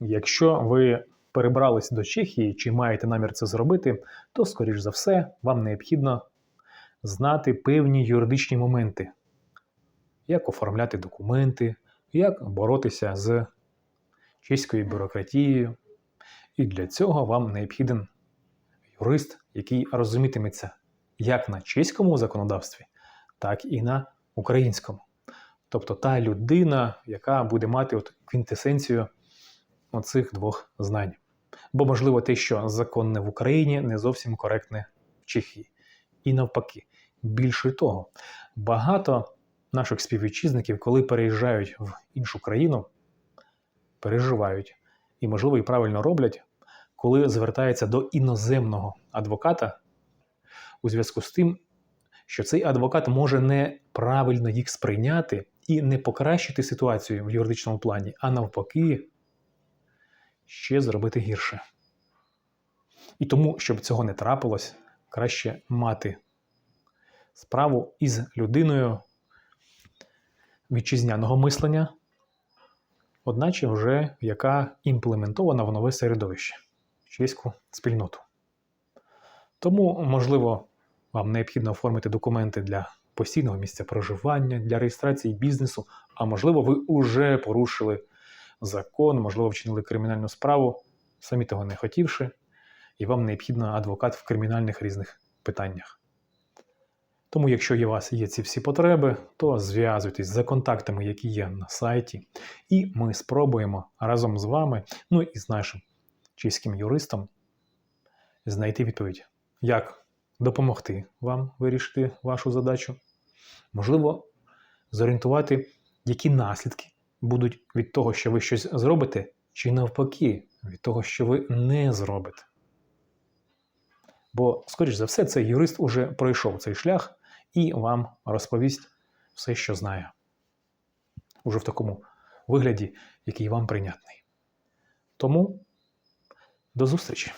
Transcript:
Якщо ви перебрались до Чехії чи маєте намір це зробити, то, скоріш за все, вам необхідно знати певні юридичні моменти, як оформляти документи, як боротися з чеською бюрократією. І для цього вам необхіден юрист, який розумітиметься як на чеському законодавстві, так і на українському. Тобто та людина, яка буде мати от квінтесенцію оцих двох знань. Бо, можливо, те, що законне в Україні, не зовсім коректне в Чехії. І навпаки, більше того, багато наших співвітчизників, коли переїжджають в іншу країну, переживають і, можливо, і правильно роблять, коли звертаються до іноземного адвоката у зв'язку з тим, що цей адвокат може неправильно їх сприйняти і не покращити ситуацію в юридичному плані, а навпаки, ще зробити гірше. І тому, щоб цього не трапилось, краще мати справу із людиною вітчизняного мислення, одначе вже яка імплементована в нове середовище чеську спільноту. Тому, можливо, вам необхідно оформити документи для постійного місця проживання, для реєстрації бізнесу, а можливо, ви вже порушили закон, можливо, вчинили кримінальну справу, самі того не хотівши, і вам необхідно адвокат в кримінальних різних питаннях. Тому, якщо у вас є ці всі потреби, то зв'язуйтесь за контактами, які є на сайті, і ми спробуємо разом з вами, ну і з нашим чеським юристом, знайти відповідь, як допомогти вам вирішити вашу задачу, можливо, зорієнтувати, які наслідки будуть від того, що ви щось зробите, чи навпаки, від того, що ви не зробите. Бо, скоріш за все, цей юрист уже пройшов цей шлях і вам розповість все, що знає. Уже в такому вигляді, який вам прийнятний. Тому до зустрічі!